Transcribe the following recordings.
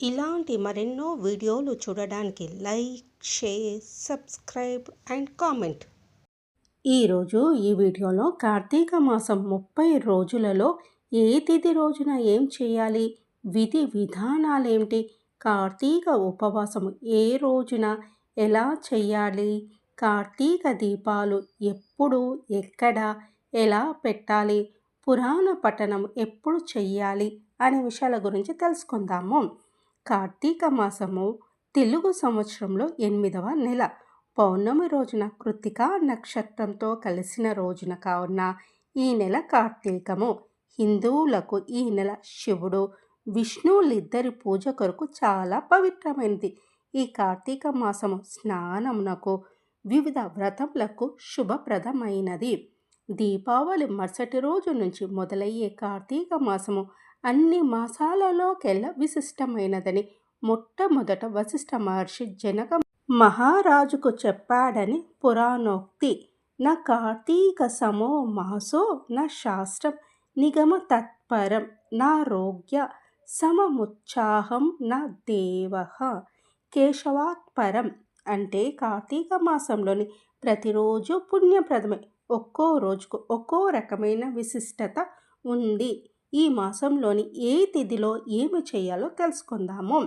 ఇలాంటి మరెన్నో వీడియోలు చూడడానికి like share subscribe and comment. ఈరోజు ఈ వీడియోలో కార్తీక మాసం ముప్పై రోజులలో ఏ తిథి రోజున ఏం చేయాలి? విధి విధానాలేమిటి కార్తీక ఉపవాసం ఏ రోజున ఎలా చేయాలి? కార్తీక దీపాలు ఎప్పుడు ఎక్కడ ఎలా పెట్టాలి? పురాణ పఠనం ఎప్పుడు చెయ్యాలి అనే విషయాల గురించి తెలుసుకుందాము. కార్తీక మాసము తెలుగు సంవత్సరంలో ఎనిమిదవ నెల. పౌర్ణమి రోజున కృతిక నక్షత్రంతో కలిసిన రోజున కావున ఈ నెల కార్తీకము. హిందువులకు ఈ నెల శివుడు విష్ణువులిద్దరి పూజ కొరకు చాలా పవిత్రమైనది. ఈ కార్తీక మాసము స్నానమునకు వివిధ వ్రతములకు శుభప్రదమైనది. దీపావళి మరుసటి రోజు నుంచి మొదలయ్యే కార్తీక మాసము అన్ని మాసాలలోకెల్లా విశిష్టమైనదని మొట్టమొదట వశిష్ఠ మహర్షి జనక మహారాజుకు చెప్పాడని పురాణోక్తి. నా కార్తీక సమో మాసో నా శాస్త్రం నిగమ తత్పరం నా రోగ్య సమముత్సాహం నా దేవ కేశవాత్పరం అంటే కార్తీక మాసంలోని ప్రతిరోజు పుణ్యప్రదమే. ఒక్కో రోజుకు ఒక్కో రకమైన విశిష్టత ఉంది. ఈ మాసంలోని ఏ తిథిలో ఏమి చేయాలో తెలుసుకుందాము.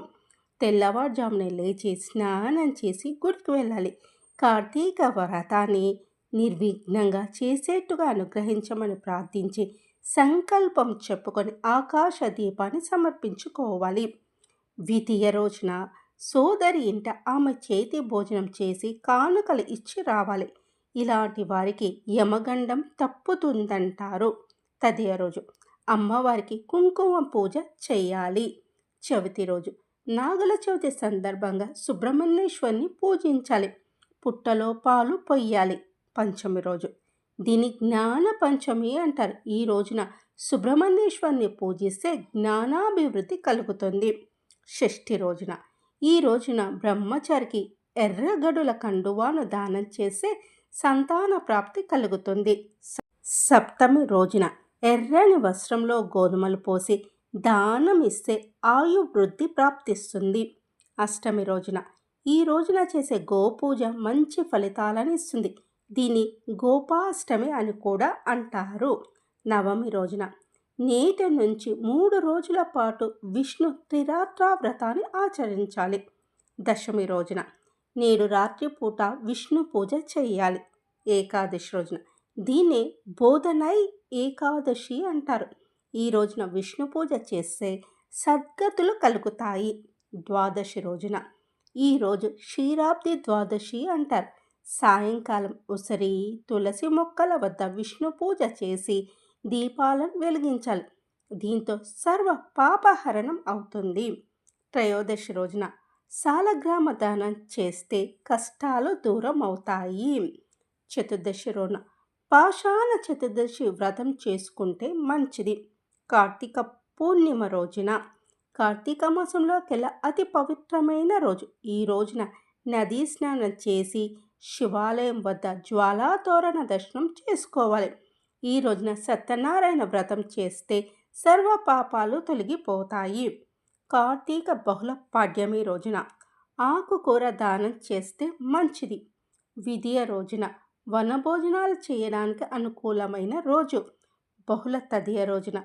తెల్లవారుజామున లేచి స్నానం చేసి గుడికి వెళ్ళాలి. కార్తీక వ్రతాన్ని నిర్విఘ్నంగా చేసేట్టుగా అనుగ్రహించమని ప్రార్థించి సంకల్పం చెప్పుకొని ఆకాశ దీపాన్ని సమర్పించుకోవాలి. ద్వితీయ రోజున సోదరి ఇంట ఆమె చేతి భోజనం చేసి కానుకలు ఇచ్చి రావాలి. ఇలాంటి వారికి యమగండం తప్పుతుందంటారు. తదియ రోజు అమ్మవారికి కుంకుమ పూజ చేయాలి. చవితి రోజు నాగల చవితి సందర్భంగా సుబ్రహ్మణ్యేశ్వరిని పూజించాలి. పుట్టలో పాలు పొయ్యాలి. పంచమి రోజు దీని జ్ఞాన పంచమి అంటారు. ఈ రోజున సుబ్రహ్మణ్యేశ్వరిని పూజిస్తే జ్ఞానాభివృద్ధి కలుగుతుంది. షష్ఠి రోజున ఈ రోజున బ్రహ్మచారికి ఎర్రగడుల కండువాను దానం చేస్తే సంతాన ప్రాప్తి కలుగుతుంది. సప్తమి రోజున ఎర్రని వస్త్రంలో గోధుమలు పోసి దానం ఇస్తే ఆయు వృద్ధి ప్రాప్తిస్తుంది. అష్టమి రోజున ఈ రోజున చేసే గోపూజ మంచి ఫలితాలను ఇస్తుంది. దీన్ని గోపాష్టమి అని కూడా అంటారు. నవమి రోజున నేటి నుంచి మూడు రోజుల పాటు విష్ణు త్రిరాత్రా వ్రతాన్ని ఆచరించాలి. దశమి రోజున నేడు రాత్రిపూట విష్ణు పూజ చేయాలి. ఏకాదశి రోజున దీన్ని బోధనై ఏకాదశి అంటారు. ఈ రోజున విష్ణు పూజ చేస్తే సద్గతులు కలుగుతాయి. ద్వాదశి రోజున ఈరోజు క్షీరాబ్ది ద్వాదశి అంటారు. సాయంకాలం ఉసిరి తులసి మొక్కల వద్ద విష్ణు పూజ చేసి దీపాలను వెలిగించాలి. దీంతో సర్వ పాపహరణం అవుతుంది. త్రయోదశి రోజున సాలగ్రామ దానం చేస్తే కష్టాలు దూరం అవుతాయి చతుర్దశి రోజున పాషాణ చతుర్దశి వ్రతం చేసుకుంటే మంచిది. కార్తీక పూర్ణిమ రోజున. కార్తీక మాసంలోకెల్లా అతి పవిత్రమైన రోజు. ఈ రోజున నదీ స్నానం చేసి శివాలయం వద్ద జ్వాలాతోరణ దర్శనం చేసుకోవాలి. ఈ రోజున సత్యనారాయణ వ్రతం చేస్తే సర్వ పాపాలు తొలగిపోతాయి. కార్తీక బహుళ పాడ్యమి రోజున ఆకుకూర దానం చేస్తే మంచిది. విధియ రోజున వనభోజనాలు చేయడానికి అనుకూలమైన రోజు. బహుళ తదియ రోజున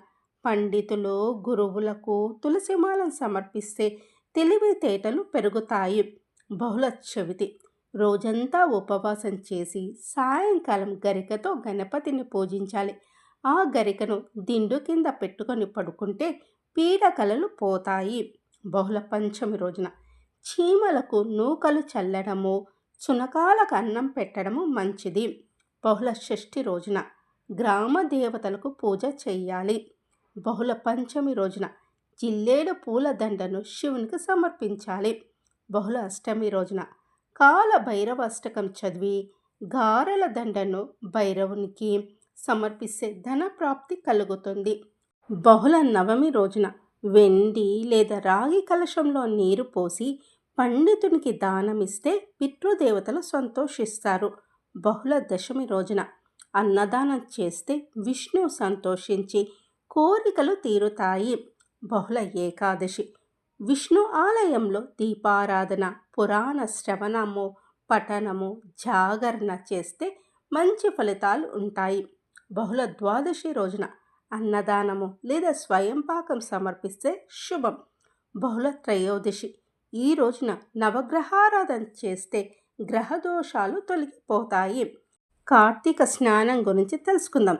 పండితులు గురువులకు తులసిమాలను సమర్పిస్తే తెలివితేటలు పెరుగుతాయి. బహుళ చవితి రోజంతా ఉపవాసం చేసి సాయంకాలం గరికతో గణపతిని పూజించాలి. ఆ గరికను దిండు కింద పెట్టుకొని పడుకుంటే పీడకలలు పోతాయి. బహుళ పంచమి రోజున చీమలకు నూకలు చల్లడము చునకాలకు అన్నం పెట్టడము మంచిది. బహుళ షష్ఠి రోజున గ్రామ దేవతలకు పూజ చేయాలి బహుళ పంచమి రోజున జిల్లేడు పూల దండను శివునికి సమర్పించాలి. బహుళ అష్టమి రోజున కాల భైరవ అష్టకం చదివి గారెల దండను భైరవునికి సమర్పిస్తే ధన ప్రాప్తి కలుగుతుంది. బహుళ నవమి రోజున వెండి లేదా రాగి కలశంలో నీరు పోసి పండితునికి దానమిస్తే పితృదేవతలు సంతోషిస్తారు. బహుళ దశమి రోజున అన్నదానం చేస్తే విష్ణువు సంతోషించి కోరికలు తీరుతాయి. బహుళ ఏకాదశి. విష్ణు ఆలయంలో దీపారాధన పురాణ శ్రవణము పఠనము జాగరణ చేస్తే మంచి ఫలితాలు ఉంటాయి. బహుళ ద్వాదశి రోజున అన్నదానము లేదా స్వయం పాకం సమర్పిస్తే శుభం. బహుళ త్రయోదశి. ఈ రోజున నవగ్రహారాధన చేస్తే గ్రహదోషాలు తొలగిపోతాయి. కార్తీక స్నానం గురించి తెలుసుకుందాం.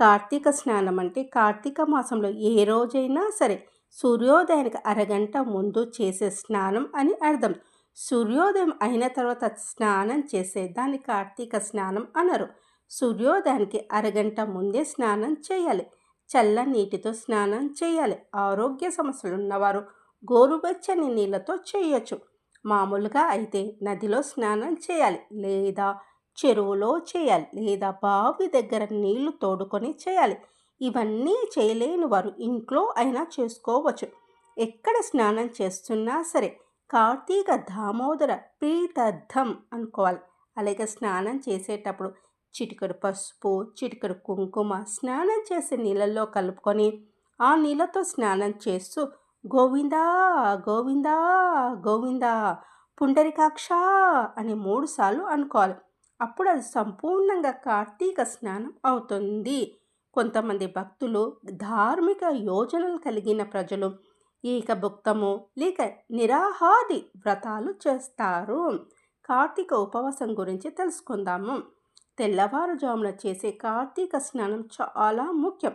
కార్తీక స్నానం అంటే కార్తీక మాసంలో ఏ రోజైనా సరే సూర్యోదయానికి అరగంట ముందు చేసే స్నానం అని అర్థం. సూర్యోదయం అయిన తర్వాత స్నానం చేసే దాన్ని కార్తీక స్నానం అనరు. సూర్యోదయానికి అరగంట ముందే స్నానం చేయాలి. చల్ల నీటితో స్నానం చేయాలి. ఆరోగ్య సమస్యలు ఉన్నవారు గోరువెచ్చని నీళ్ళతో చేయొచ్చు. మామూలుగా అయితే నదిలో స్నానం చేయాలి లేదా చెరువులో చేయాలి లేదా బావి దగ్గర నీళ్ళు తోడుకొని చేయాలి. ఇవన్నీ చేయలేని వారు ఇంట్లో అయినా చేసుకోవచ్చు. ఎక్కడ స్నానం చేస్తున్నా సరే కార్తీక దామోదర ప్రీతర్థం అనుకోవాలి. అలాగే స్నానం చేసేటప్పుడు చిటికడు పసుపు చిటికడు కుంకుమ స్నానం చేసే నీళ్ళల్లో కలుపుకొని ఆ నీళ్ళతో స్నానం చేస్తూ గోవిందా గోవిందా గోవిందా పుండరికాక్ష అని మూడుసార్లు అనుకోవాలి. అప్పుడు అది సంపూర్ణంగా కార్తీక స్నానం అవుతుంది. కొంతమంది భక్తులు ధార్మిక యోజనలు కలిగిన ప్రజలు ఏకభుక్తము లేక నిరాహాది వ్రతాలు చేస్తారు. కార్తీక ఉపవాసం గురించి తెలుసుకుందాము. తెల్లవారుజామున చేసే కార్తీక స్నానం చాలా ముఖ్యం.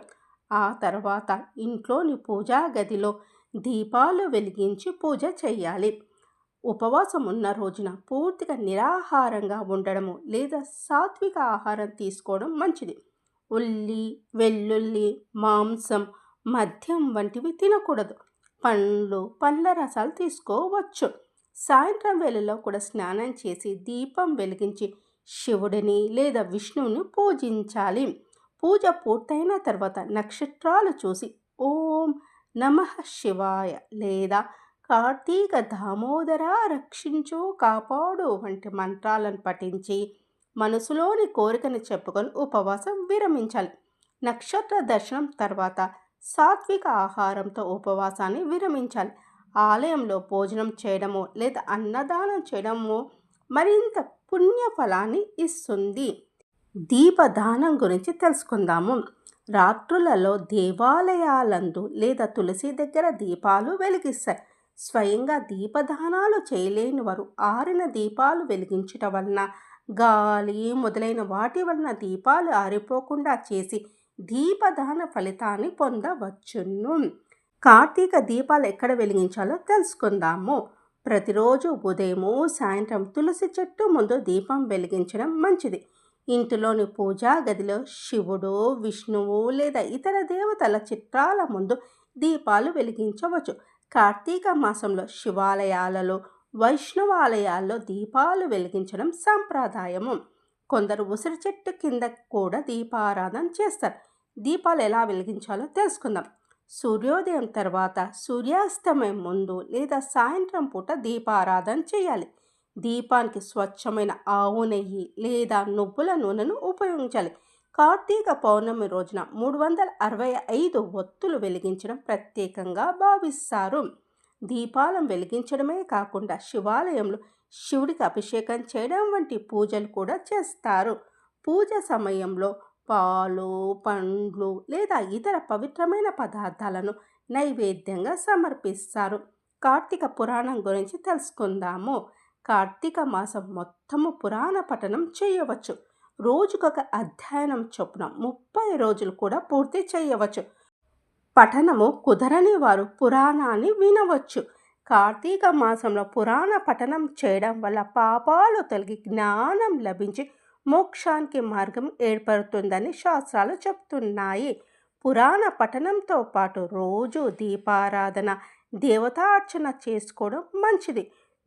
ఆ తర్వాత ఇంట్లోని పూజా గదిలో దీపాలు వెలిగించి పూజ చేయాలి ఉపవాసం ఉన్న రోజున పూర్తిగా నిరాహారంగా ఉండడము లేదా సాత్విక ఆహారం తీసుకోవడం మంచిది. ఉల్లి వెల్లుల్లి మాంసం మద్యం వంటివి తినకూడదు. పండ్లు పండ్ల రసాలు తీసుకోవచ్చు. సాయంత్రం వేళలో కూడా స్నానం చేసి దీపం వెలిగించి శివుడిని లేదా విష్ణువుని పూజించాలి. పూజ పూర్తయిన తర్వాత నక్షత్రాలు చూసి ఓం నమ శివాయ. లేదా కార్తీక దామోదర రక్షించు కాపాడు వంటి మంత్రాలను పఠించి మనసులోని కోరికను చెప్పుకొని ఉపవాసం విరమించాలి. నక్షత్ర దర్శనం తర్వాత సాత్విక ఆహారంతో ఉపవాసాన్ని విరమించాలి. ఆలయంలో భోజనం చేయడము లేదా అన్నదానం చేయడము మరింత పుణ్య ఫలాన్ని ఇస్తుంది. దీపదానం గురించి తెలుసుకుందాము. రాత్రులలో దేవాలయాలందు లేదా తులసి దగ్గర దీపాలు వెలిగిస్తాయి. స్వయంగా దీపదానాలు చేయలేని వారు ఆరిన దీపాలు వెలిగించటం వలన గాలి మొదలైన వాటి వలన దీపాలు ఆరిపోకుండా చేసి దీపదాన ఫలితాన్ని పొందవచ్చును. కార్తీక దీపాలు ఎక్కడ వెలిగించాలో తెలుసుకుందాము. ప్రతిరోజు ఉదయము సాయంత్రం తులసి చెట్టు ముందు దీపం వెలిగించడం మంచిది. ఇంటిలోని పూజా గదిలో శివుడు విష్ణువు లేదా ఇతర దేవతల చిత్రాల ముందు దీపాలు వెలిగించవచ్చు. కార్తీక మాసంలో శివాలయాలలో వైష్ణవాలయాల్లో దీపాలు వెలిగించడం సాంప్రదాయము. కొందరు ఉసిరి చెట్టు కింద కూడా దీపారాధన చేస్తారు. దీపాలు ఎలా వెలిగించాలో తెలుసుకుందాం. సూర్యోదయం తర్వాత సూర్యాస్తమయం ముందు లేదా సాయంత్రం పూట దీపారాధన చేయాలి. దీపానికి స్వచ్ఛమైన ఆవు నెయ్యి లేదా నువ్వుల నూనెను ఉపయోగించాలి. కార్తీక పౌర్ణమి రోజున మూడు వందల అరవై ఐదు ఒత్తులు వెలిగించడం ప్రత్యేకంగా భావిస్తారు. దీపాలం వెలిగించడమే కాకుండా శివాలయంలో శివుడికి అభిషేకం చేయడం వంటి పూజలు కూడా చేస్తారు. పూజ సమయంలో పాలు పండ్లు లేదా ఇతర పవిత్రమైన పదార్థాలను నైవేద్యంగా సమర్పిస్తారు. కార్తీక పురాణం గురించి తెలుసుకుందాము. కార్తీక మాసం మొత్తము పురాణ పఠనం చేయవచ్చు. రోజుకొక అధ్యయనం చొప్పున ముప్పై రోజులు కూడా పూర్తి చేయవచ్చు. పఠనము కుదరని వారు పురాణాన్ని వినవచ్చు. కార్తీక మాసంలో పురాణ పఠనం చేయడం వల్ల పాపాలు తొలగి జ్ఞానం లభించి మోక్షానికి మార్గం ఏర్పడుతుందని శాస్త్రాలు చెప్తున్నాయి. పురాణ పఠనంతో పాటు రోజు దీపారాధన దేవతార్చన చేసుకోవడం మంచిది.